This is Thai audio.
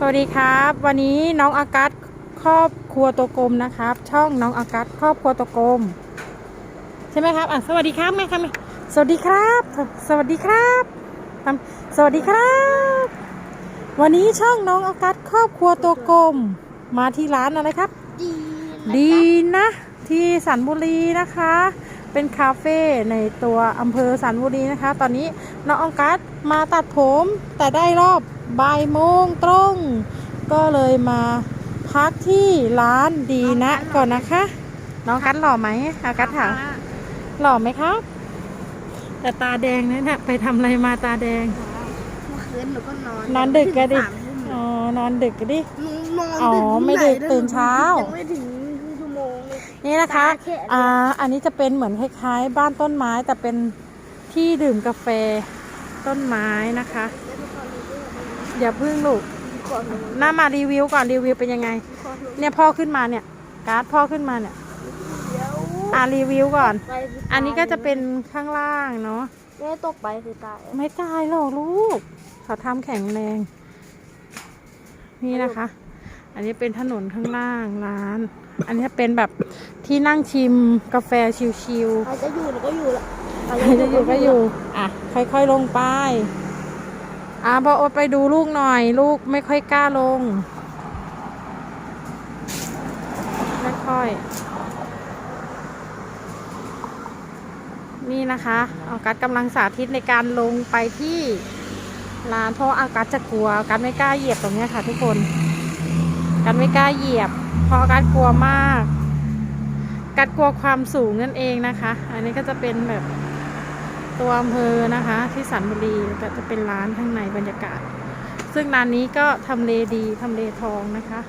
สวัสดีครับ วันนี้น้องอากัสครอบครัวตัวกลมนะครับ ช่องน้องอากัสครอบครัวตัวกลม ใช่ไหมครับอะสวัสดีครับแม่ครับแม่สวัสดีครับ สวัสดีครับทำสวัสดีครับ วันนี้ช่องน้องอากัสครอบครัวตัวกลม มาที่ร้านอะไรครับ ดีดีนะ ที่สันบุรีนะคะ เป็นคาเฟ่ในตัวอำเภอสันบุรีนะคะ ตอนนี้น้องอองกัสมาตัดผมแต่ได้รอบบ่ายโมงตรง ก็เลยมาพักที่ร้านดีนะก่อนนะคะ น้องกัสหล่อไหมอากัสถามหล่อไหมครับ แต่ตาแดงนะเนี่ยไปทำอะไรมาตาแดง เมื่อคืนหนูก็นอนนอนดึกก็ดิถึงสามทุ่มอ๋อนอนดึกกันดิ หนูนอนอ๋อดึกไม่ดึกหนตื่นเช้า ยังไม่ถึงชั่วโมงเลย นี่นะคะตาแค่อ่าอันนี้จะเป็นเหมือนคล้ายๆ บ้านต้นไม้แต่เป็นที่ดื่มกาแฟต้นไม้นะคะอย่าพึ่งลูกก่อนหนูหน้ามารีวิวก่อนรีวิวเป็นยังไงก่อนหนูเนี่ยพ่อขึ้นมาเนี่ย การ์ดพ่อขึ้นมาเนี่ยเดี๋ยวอ่ารีวิวก่อนไปคืตายอันนี้ก็จะเป็นข้างล่างเนาะแม่ตกไปคือตาย ไม่ตายหรอกลูกเขาทำแข็งแรง นี่นะคะ อันนี้เป็นถนนข้างล่างร้าน อันนี้เป็นแบบที่นั่งชิมกาแฟชิลใครจะอยู่หนูก็อยู่ละๆใครจะอยู่ก็อยู่ อะ ค่อยๆลงไป อะพอโอตไปดูลูกหน่อย ลูกไม่ค่อยกล้าลงค่อยๆนี่นะคะออกัสกำลังสาธิตในการลงไปที่ร้านเพราะออกัสจะกลัวออกัสไม่กล้าเหยียบตรงเนี้ยค่ะทุกคนออ กันไม่กล้าเหยียบ เพราะกันกลัวมาก กันกลัวความสูงนั่นเองนะคะ อันนี้ก็จะเป็นแบบตัวอำเภอนะคะ ที่สันบุรีก็จะเป็นร้านข้างในบรรยากาศ ซึ่งร้านนี้ก็ทำเลดีทำเลทองนะคะ